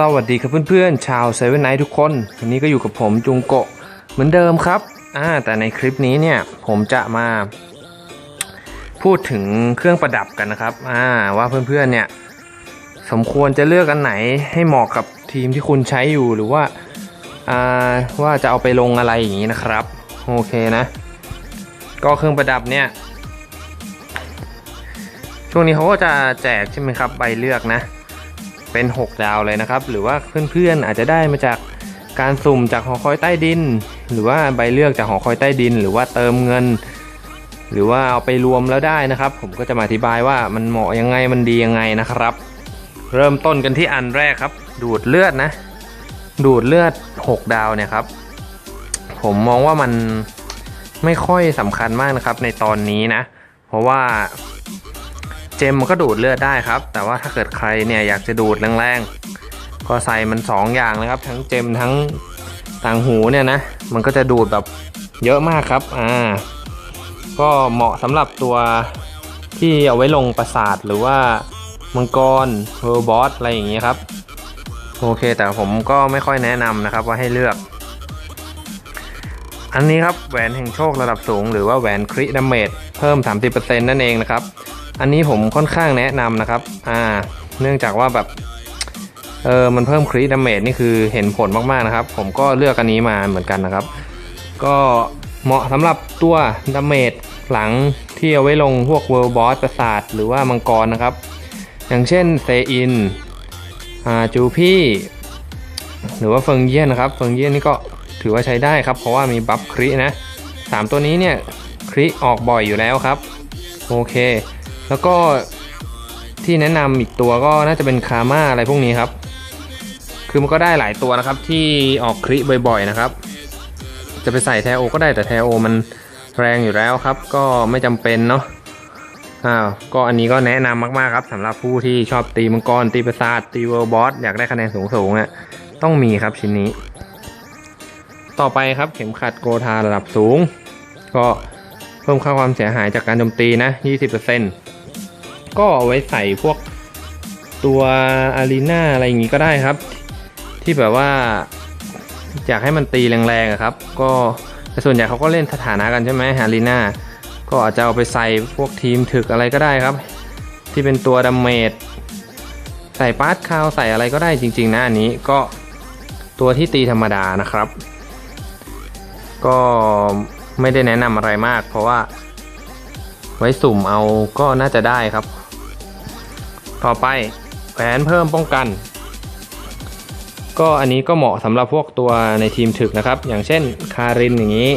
สวัสดีครับเพื่อนๆ ชาวเซเว่นไนท์ทุกคน วันนี้ก็อยู่กับผมจุงโกะเหมือนเดิมครับอ่าแต่ในคลิปนี้เนี่ยผมจะมา พูดถึงเครื่องประดับกันนะครับอ่าว่าเพื่อนๆเนี่ยสมควรจะเลือกอันไหนให้เหมาะกับทีมที่คุณใช้อยู่หรือว่าอ่าว่าจะเอาไปลงอะไรอย่างนี้นะครับโอเคนะ ก็เครื่องประดับเนี่ยช่วงนี้เขาก็จะแจกใช่ไหมครับใบเลือกนะ เป็น 6 ดาวเลยนะครับ หรือว่าเพื่อนๆอาจจะได้มาจากการสุ่มจากหอคอยใต้ดิน หรือว่าใบเลือกจากหอคอยใต้ดิน หรือว่าเติมเงิน หรือว่าเอาไปรวมแล้วได้นะครับ ผมก็จะมาอธิบายว่ามันเหมาะยังไงมันดียังไงนะครับ เริ่มต้นกันที่อันแรกครับ ดูดเลือดนะ ดูดเลือด 6 ดาวเนี่ยครับ ผมมองว่ามันไม่ค่อยสำคัญมากนะครับในตอนนี้นะ เพราะว่า เจมมันก็ดูดเลือดได้ครับ แต่ว่าถ้าเกิดใครเนี่ยอยากจะดูดแรงๆ ก็ใส่มัน 2 อย่างเลยครับ ทั้งเจมทั้งต่างหูเนี่ยนะ มันก็จะดูดแบบเยอะมากครับ อ่า ก็เหมาะสำหรับตัวที่เอาไว้ลงประสาทหรือว่ามังกรเฮอร์บอสอะไรอย่างเงี้ยครับ โอเค แต่ผมก็ไม่ค่อยแนะนำนะครับว่าให้เลือก อันนี้ครับแหวนแห่งโชคระดับสูง หรือว่าแหวนคริดาเมจเพิ่ม 30%นั่นเองนะครับ อันนี้ผมค่อนข้างแนะนำนะครับ อ่า เนื่องจากว่าแบบ เออ มันเพิ่มคริดาเมจนี่คือเห็นผลมากๆนะครับ ผมก็เลือกอันนี้มาเหมือนกันนะครับ ก็เหมาะสำหรับตัวดาเมจหลังที่เอาไว้ลงพวกเวิร์บอสประสาทหรือว่ามังกรนะครับ อย่างเช่นเซอิน อ่า จูพี่ หรือว่าเฟิงเยี่ยนนะครับ เฟิงเยี่ยนนี่ก็ถือว่าใช้ได้ครับ เพราะว่ามีบัฟครินะสามตัวนี้เนี่ยคริออกบ่อยอยู่แล้วครับ โอเค แล้วก็ที่แนะนำอีกตัวก็น่าจะเป็นคาม่าอะไรพวกนี้ครับ คือมันก็ได้หลายตัวนะครับ ที่ออกคริบ่อยๆนะครับ จะไปใส่แทโอก็ได้แต่แทโอมันแรงอยู่แล้วครับ ก็ไม่จำเป็นเนาะอ้าวก็อันนี้ก็แนะนำมากๆครับสำหรับผู้ที่ชอบตีมังกรตีประสาทตีเวอร์บอสอยากได้คะแนนสูงๆเนี่ยต้องมีครับชิ้นนี้ ต่อไปครับเข็มขัดโกธาระดับสูง ก็เพิ่มค่าความเสียหายจากการโจมตีนะ 20% ก็เอาไว้ใส่พวกตัวอารีนาอะไรอย่างงี้ก็ได้ครับ ที่แบบว่าอยากให้มันตีแรงๆครับ ก็แต่ส่วนใหญ่เขาก็เล่นสถานะกันใช่ไหมอารีนาก็อาจจะเอาไปใส่พวกทีมถึกอะไรก็ได้ครับ ที่เป็นตัวดาเมจใส่ปาร์ตคาวใส่อะไรก็ได้จริง ๆ นะอันนี้ก็ตัวที่ตีธรรมดานะครับ ก็ไม่ได้แนะนำอะไรมาก เพราะว่าไว้สุ่มเอาก็น่าจะได้ครับ ต่อไปแหวนเพิ่มป้องกัน ก็อันนี้ก็เหมาะสำหรับพวกตัวในทีมถึกนะครับ อย่างเช่นคารินอย่างนี้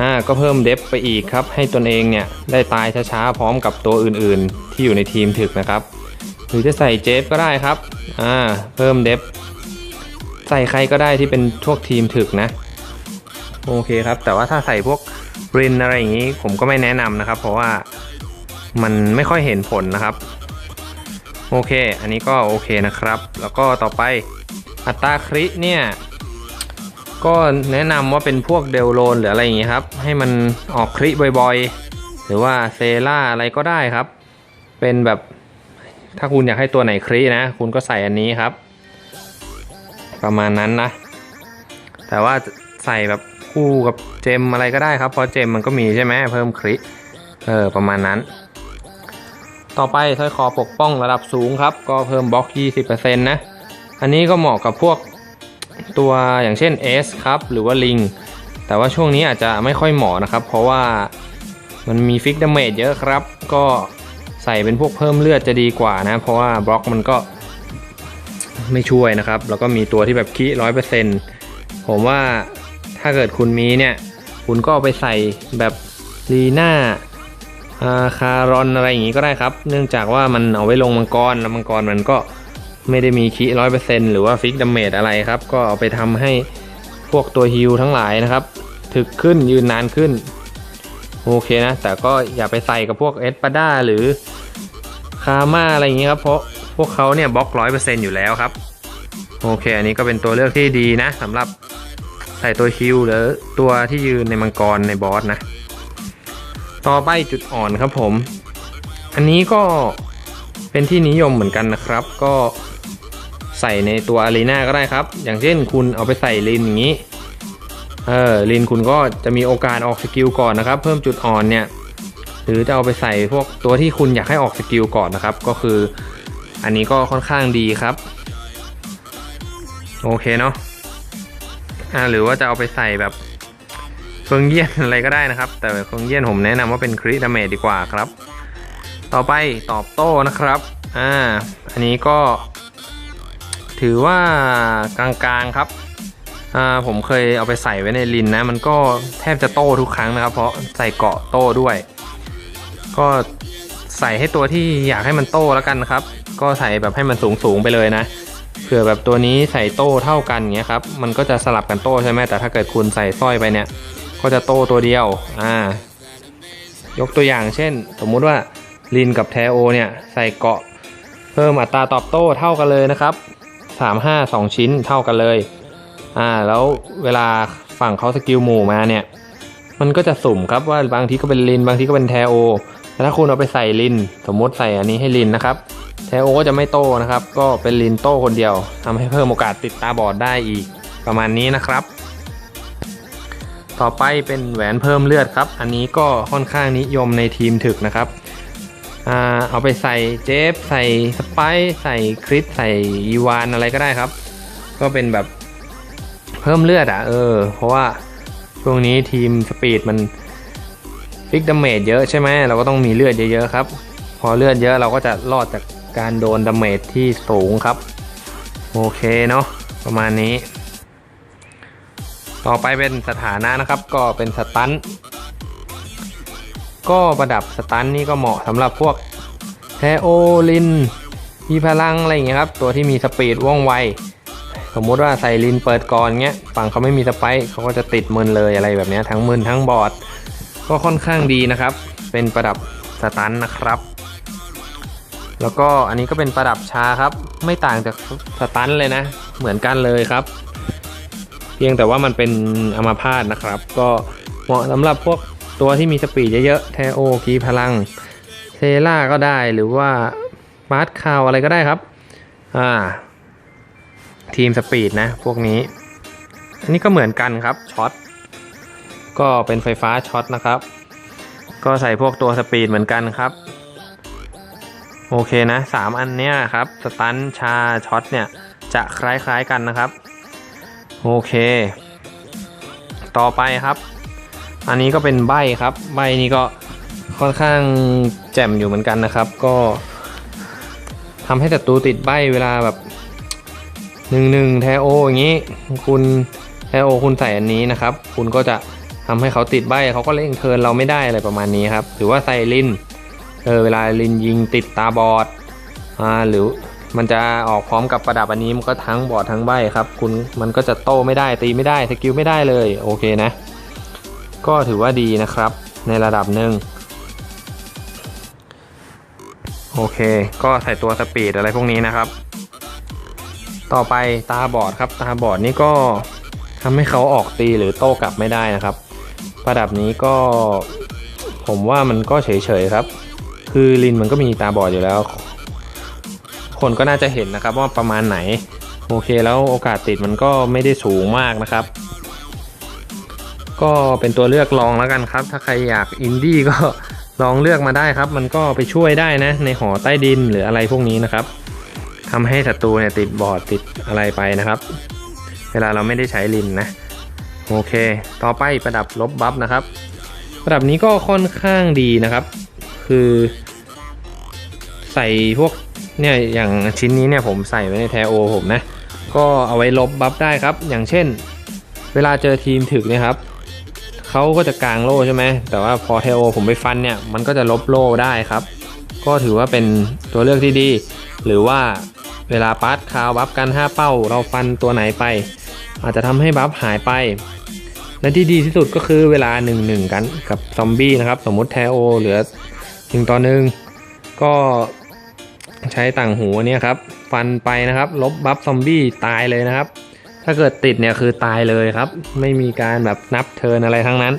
อ่าก็เพิ่มเดฟไปอีกครับ ให้ตนเองเนี่ยได้ตายช้าๆพร้อมกับตัวอื่นๆ ที่อยู่ในทีมถึกนะครับ หรือจะใส่เจฟก็ได้ครับอ่าเพิ่มเดฟใส่ใครก็ได้ที่เป็นพวกทีมถึกนะ โอเคครับ แต่ว่าถ้าใส่พวกรินอะไรอย่างนี้ ผมก็ไม่แนะนำนะครับ เพราะว่ามันไม่ค่อยเห็นผลนะครับ โอเค อันนี้ก็โอเคนะครับ แล้วก็ต่อไปอัตราคริเนี่ยก็แนะนำว่าเป็นพวกเดลโลนหรืออะไรอย่างนี้ครับ ให้มันออกคริบ่อยๆ หรือว่าเซล่าอะไรก็ได้ครับ เป็นแบบถ้าคุณอยากให้ตัวไหนครินะ คุณก็ใส่อันนี้ครับ ประมาณนั้นนะ แต่ว่าใส่แบบคู่กับเจมอะไรก็ได้ครับ เพราะเจมมันก็มีใช่ไหมเพิ่มคริเออประมาณนั้น ต่อไปสร้อยคอปกป้องระดับสูงครับ ก็เพิ่มบล็อก 20%นะ อันนี้ก็เหมาะกับพวกตัวอย่างเช่น S ครับ หรือว่าลิง แต่ว่าช่วงนี้อาจจะไม่ค่อยเหมาะนะครับ เพราะว่ามันมีฟิกดาเมจเยอะครับ ก็ใส่เป็นพวกเพิ่มเลือดจะดีกว่านะ เพราะว่าบล็อกมันก็ไม่ช่วยนะครับ แล้วก็มีตัวที่แบบคีร้อยเปอร์เซ็นต์ผมว่าถ้าเกิดคุณมีเนี่ย คุณก็เอาไปใส่แบบลีน่า คารอนอะไรอย่างงี้ก็ได้ครับ เนื่องจากว่ามันเอาไว้ลงมังกรแล้วมังกรมันก็ไม่ได้มีคีร้อยเปอร์เซ็นต์หรือว่าฟิกดาเมจอะไรครับ ก็เอาไปทำให้พวกตัวฮิลทั้งหลายนะครับ ถึกขึ้นยืนนานขึ้น โอเคนะ แต่ก็อย่าไปใส่กับพวกเอสปาด้าหรือคาม่าอะไรอย่างงี้ครับ เพราะพวกเขาเนี่ยบล็อกร้อยเปอร์เซ็นต์อยู่แล้วครับ โอเค อันนี้ก็เป็นตัวเลือกที่ดีนะสำหรับใส่ตัวฮิลหรือตัวที่ยืนในมังกรในบอสนะ ต่อไปจุดอ่อนครับผม อันนี้ก็เป็นที่นิยมเหมือนกันนะครับ ก็ใส่ในตัวอารีนาก็ได้ครับ อย่างเช่นคุณเอาไปใส่ลินอย่างนี้ เออลินคุณก็จะมีโอกาสออกสกิลก่อนนะครับ เพิ่มจุดอ่อนเนี่ย หรือจะเอาไปใส่พวกตัวที่คุณอยากให้ออกสกิลก่อนนะครับ ก็คืออันนี้ก็ค่อนข้างดีครับ โอเคเนาะอ่าหรือว่าจะเอาไปใส่แบบ เฟิงเยี่ยนอะไรก็ได้นะครับ แต่เฟิงเยี่ยนผมแนะนำว่าเป็นคริดาเมจดีกว่าครับ ต่อไปตอบโต้นะครับอ่าอันนี้ก็ ถือว่ากลางๆครับอ่าผมเคยเอาไปใส่ไว้ในลินนะ มันก็แทบจะโต้ทุกครั้งนะครับ เพราะใส่เกาะโต้ด้วย ก็ใส่ให้ตัวที่อยากให้มันโต้แล้วกันครับ ก็ใส่แบบให้มันสูงสูงๆไปเลยนะเผื่อแบบตัวนี้ใส่โต้เท่ากันเงี้ยครับ มันก็จะสลับกันโต้ใช่ไหมแต่ถ้าเกิดคุณใส่สร้อยไปเนี่ย ก็จะโตตัวเดียวอ่ายกตัวอย่างเช่น สมมุติว่าลินกับแทโอเนี่ยใส่เกาะเพิ่มอัตราตอบโต้เท่ากันเลยนะครับ 3 5 2 ชิ้นเท่ากันเลยอ่าแล้วเวลาฝั่งเขาสกิลหมู่มาเนี่ยมันก็จะสุ่มครับว่าบางทีก็เป็นลินบางทีก็เป็นแทโอแต่ถ้าคุณเอาไปใส่ลิน สมมติใส่อันนี้ให้ลินนะครับแทโอก็จะไม่โตนะครับ ก็เป็นลินโตคนเดียวทำให้เพิ่มโอกาสติดตาบอดได้อีกประมาณนี้นะครับ ต่อไปเป็นแหวนเพิ่มเลือดครับ อันนี้ก็ค่อนข้างนิยมในทีมถึกนะครับอเอาไปใส่เจฟใส่สไปซ์ใส่คริสใส่อีวานอะไรก็ได้ครับ ก็เป็นแบบเพิ่มเลือดอะเออ เพราะว่าช่วงนี้ทีมสปีดมันฟิกดาเมจเยอะใช่ไหมเราก็ต้องมีเลือดเยอะๆครับ พอเลือดเยอะเราก็จะรอดจากการโดนดาเมจที่สูงครับ โอเคเนาะประมาณนี้ ต่อไปเป็นสถานะนะครับ ก็เป็นสตันก็ประดับสตันนี่ก็เหมาะสำหรับพวกแทโอลินมีพลังอะไรอย่างเงี้ยครับ ตัวที่มีสปีดว่องไว สมมุติว่าใส่ลินเปิดก่อนเงี้ยฝั่งเขาไม่มีสไปเขาก็จะติดมึนเลยอะไรแบบเนี้ยทั้งมึนทั้งบอด ก็ค่อนข้างดีนะครับ เป็นประดับสตันนะครับ แล้วก็อันนี้ก็เป็นประดับชาครับ ไม่ต่างจากสตันเลยนะ เหมือนกันเลยครับ เพียงแต่ว่ามันเป็นอมาพาตนะครับ ก็เหมาะสำหรับพวกตัวที่มีสปีดเยอะๆ แทโอกีพลังเทล่าก็ได้หรือว่าบาร์ดคาวอะไรก็ได้ครับ อ่า ทีมสปีดนะ พวกนี้ อันนี้ก็เหมือนกันครับช็อต ก็เป็นไฟฟ้าช็อตนะครับ ก็ใส่พวกตัวสปีดเหมือนกันครับ โอเคนะสามอันเนี้ยครับ สตันชาช็อตเนี่ยจะคล้ายๆกันนะครับ โอเค ต่อไปครับ อันนี้ก็เป็นใบครับ ใบนี้ก็ค่อนข้างแจ่มอยู่เหมือนกันนะครับ ก็ทำให้ศัตรูติดใบเวลาแบบหนึ่งหนึ่งแทโออย่างนี้ คุณแทโอคุณใส่อันนี้นะครับ คุณก็จะทำให้เขาติดใบเขาก็เล่งเทินเราไม่ได้อะไรประมาณนี้ครับ หรือว่าใส่ลินเออเวลาลินยิงติดตาบอดอ่าหรือ มันจะออกพร้อมกับประดับอันนี้มันก็ทั้งบอดทั้งใบครับ คุณมันก็จะโต้ไม่ได้ตีไม่ได้สกิลไม่ได้เลยโอเคนะ ก็ถือว่าดีนะครับในระดับหนึ่งโอเค ก็ใส่ตัวสปีดอะไรพวกนี้นะครับ ต่อไปตาบอดครับ ตาบอดนี่ก็ทำให้เขาออกตีหรือโต้กลับไม่ได้นะครับ ประดับนี้ก็ผมว่ามันก็เฉยๆครับ คือลินมันก็มีตาบอดอยู่แล้ว คนก็น่าจะเห็นนะครับว่าประมาณไหน โอเคแล้วโอกาสติดมันก็ไม่ได้สูงมากนะครับ ก็เป็นตัวเลือกลองแล้วกันครับ ถ้าใครอยากอินดี้ก็ลองเลือกมาได้ครับ มันก็ไปช่วยได้นะ ในหอใต้ดินหรืออะไรพวกนี้นะครับทำให้ศัตรูเนี่ยติดบอร์ดติดอะไรไปนะครับ เวลาเราไม่ได้ใช้ลินนะ โอเค ต่อไปประดับลบบัฟนะครับ ประดับนี้ก็ค่อนข้างดีนะครับ คือ ใส่พวก เนี่ยอย่างชิ้นนี้เนี่ยผมใส่ไว้ในแทโอผมนะ ก็เอาไว้ลบบัฟได้ครับ อย่างเช่น เวลาเจอทีมถึกเนี่ยครับเขาก็จะกางโล่ใช่ไหม แต่ว่าพอเทโอผมไปฟันเนี่ย มันก็จะลบโล่ได้ครับ ก็ถือว่าเป็นตัวเลือกที่ดี หรือว่าเวลาปาร์ตคาวบัฟกัน 5 เป้า เราฟันตัวไหนไป อาจจะทำให้บัฟหายไป และที่ดีที่สุดก็คือเวลา 1 1 กันกับซอมบี้นะครับ สมมติแทโอเหลือ1ต่อหนึ่งก็ ใช้ต่างหูเนี่ยครับ ฟันไปนะครับ ลบบัฟซอมบี้ตายเลยนะครับ ถ้าเกิดติดเนี่ยคือตายเลยครับ ไม่มีการแบบนับเทินอะไรทั้งนั้น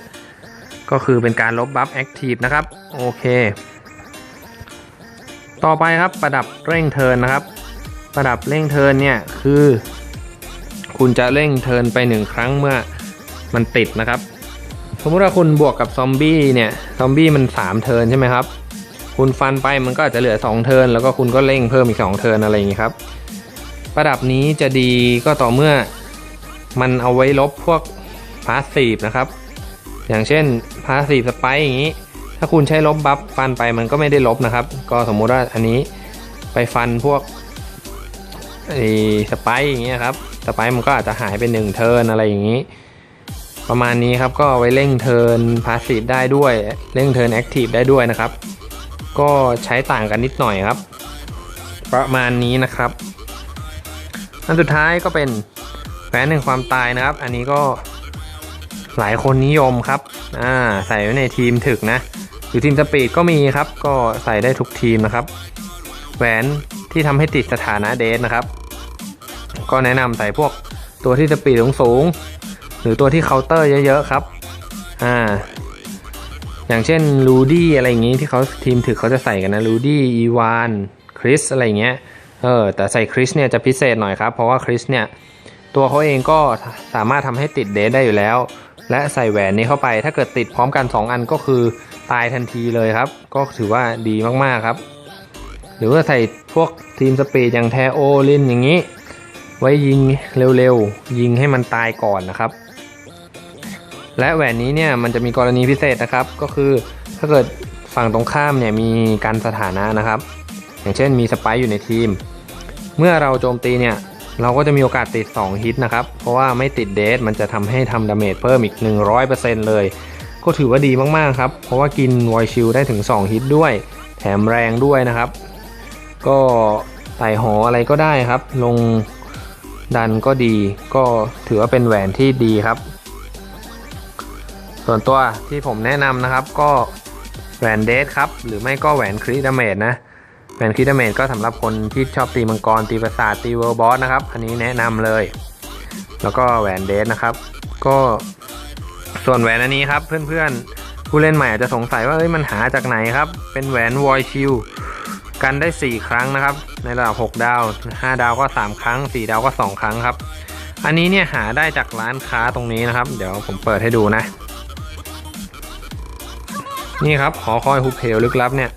ก็คือเป็นการลบบัฟแอคทีฟนะครับ โอเค ต่อไปครับประดับเร่งเทินนะครับ ประดับเร่งเทินเนี่ยคือ คุณจะเร่งเทินไปหนึ่งครั้งเมื่อมันติดนะครับ สมมติว่าคุณบวกกับซอมบี้เนี่ย ซอมบี้มัน3เทินใช่ไหมครับ คุณฟันไปมันก็อาจจะเหลือ 2 เทิร์นแล้วก็คุณก็เร่งเพิ่มอีก 2 เทิร์นอะไรอย่างนี้ครับ ประดับนี้จะดีก็ต่อเมื่อมันเอาไว้ลบพวกพาสซีฟนะครับ อย่างเช่นพาสซีฟสไปอย่างนี้ ถ้าคุณใช้ลบบัฟฟันไปมันก็ไม่ได้ลบนะครับ ก็สมมุติว่าอันนี้ไปฟันพวกไอ้สไปอย่างเงี้ยครับสไปมันก็อาจจะหายไปหนึ่งเทิร์นอะไรอย่างนี้ ประมาณนี้ครับก็ไว้เร่งเทิร์นพาสซีฟได้ด้วยเร่งเทิร์นแอคทีฟได้ด้วยนะครับ ก็ใช้ต่างกันนิดหน่อยครับ ประมาณนี้นะครับอันสุดท้ายก็เป็นแหวนหนึ่งความตายนะครับ อันนี้ก็หลายคนนิยมครับอ่าใส่ไว้ในทีมถึกนะหรือทีมสปีดก็มีครับ ก็ใส่ได้ทุกทีมนะครับ แหวนที่ทำให้ติดสถานะเดทนะครับ ก็แนะนำใส่พวกตัวที่สปีดสูงๆหรือตัวที่เคาน์เตอร์เยอะๆครับอ่า อย่างเช่นลูดี้อะไรอย่างงี้ที่เขาทีมถึกเขาจะใส่กันนะลูดี้อีวานคริสอะไรเงี้ยเออแต่ใส่คริสเนี่ยจะพิเศษหน่อยครับ เพราะว่าคริสเนี่ยตัวเขาเองก็สามารถทำให้ติดเดทได้อยู่แล้ว และใส่แหวนนี้เข้าไป ถ้าเกิดติดพร้อมกัน 2 อันก็คือตายทันทีเลยครับ ก็ถือว่าดีมากๆครับ หรือว่าใส่พวกทีมสปีดอย่างแทโอลินอย่างนี้ ไว้ยิงเร็วๆ ยิงให้มันตายก่อนนะครับ และแหวนนี้เนี่ยมันจะมีกรณีพิเศษนะครับ ก็คือถ้าเกิดฝั่งตรงข้ามเนี่ยมีการสถานะนะครับ อย่างเช่นมีสไปร์อยู่ในทีม เมื่อเราโจมตีเนี่ยเราก็จะมีโอกาสติด 2 ฮิตนะครับ เพราะว่าไม่ติดเดทมันจะทำให้ทำดาเมจเพิ่มอีก 100%เลย ก็ถือว่าดีมากๆครับ เพราะว่ากินวอยชิลได้ถึง 2 ฮิตด้วย แถมแรงด้วยนะครับ ก็ไต่หออะไรก็ได้ครับ ลงดันก็ดี ก็ถือว่าเป็นแหวนที่ดีครับ ส่วนตัวที่ผมแนะนำนะครับก็แหวนเดทครับ หรือไม่ก็แหวนคริดาเมจนะแหวนคริดาเมจก็สำหรับคนที่ชอบตีมังกรตีประสาทตีเวอร์บอสนะครับ อันนี้แนะนำเลย แล้วก็แหวนเดทนะครับ ก็ส่วนแหวนอันนี้ครับ เพื่อนๆ ผู้เล่นใหม่อาจจะสงสัยว่าเอ้ยมันหาจากไหนครับ เป็นแหวนวอยชิลกันได้ 4 ครั้งนะครับ ในระดับ 6 ดาว 5 ดาวก็ 3 ครั้ง 4 ดาวก็ 2 ครั้งครับ อันนี้เนี่ยหาได้จากร้านค้าตรงนี้นะครับ เดี๋ยวผมเปิดให้ดูนะ นี่ครับหอคอยฮุบเพลลึกลับเนี่ย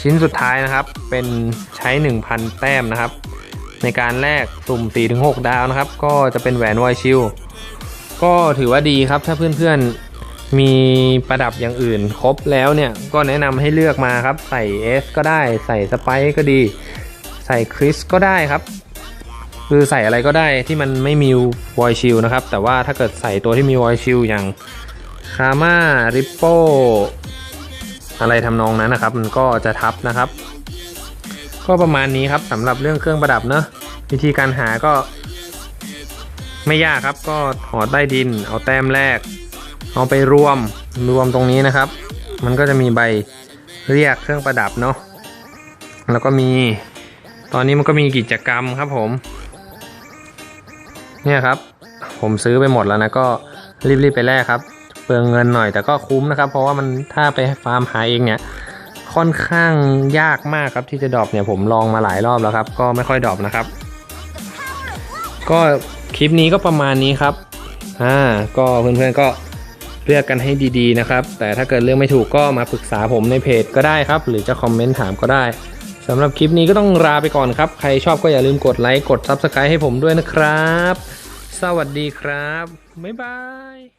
ชิ้นสุดท้ายนะครับ เป็นใช้ 1,000 แต้มนะครับ ในการแลกสุ่ม 4-6 ดาวนะครับ ก็จะเป็นแหวนไวชิลก็ถือว่าดีครับถ้าเพื่อนๆมีประดับอย่างอื่นครบแล้วเนี่ย ก็แนะนำให้เลือกมาครับ ใส่ S ก็ได้ใส่สไปก็ดี ใส่คริสก็ได้ครับ คือใส่อะไรก็ได้ที่มันไม่มีวอยชิลนะครับ แต่ว่าถ้าเกิดใส่ตัวที่มีวอยชิลอย่างคาม่าริปโป อะไรทำนองนั้นนะครับ มันก็จะทับนะครับ ก็ประมาณนี้ครับสำหรับเรื่องเครื่องประดับเนอะวิธีการหาก็ ไม่ยากครับ ก็หอใต้ดิน เอาแต้มแรก เอาไปรวมรวมตรงนี้นะครับ มันก็จะมีใบเรียกเครื่องประดับเนาะแล้วก็มีตอนนี้มันก็มีกิจกรรมครับผม เนี่ยครับ ผมซื้อไปหมดแล้วนะก็รีบๆไปแลกครับ เปลืองเงินหน่อยแต่ก็คุ้มนะครับ เพราะว่ามันถ้าไปฟาร์มหาเองเนี่ยค่อนข้างยากมากครับที่จะดรอปเนี่ยผมลองมาหลายรอบแล้วครับ ก็ไม่ค่อยดรอปนะครับ ก็คลิปนี้ก็ประมาณนี้ครับอ่าก็เพื่อนๆก็เลือกกันให้ดีๆนะครับ แต่ถ้าเกิดเลือกไม่ถูกก็มาปรึกษาผมในเพจก็ได้ครับ หรือจะคอมเมนต์ถามก็ได้สำหรับคลิปนี้ก็ต้องลาไปก่อนครับ ใครชอบก็อย่าลืมกดไลค์กด Subscribe ให้ผมด้วยนะครับ สวัสดีครับ บ๊ายบาย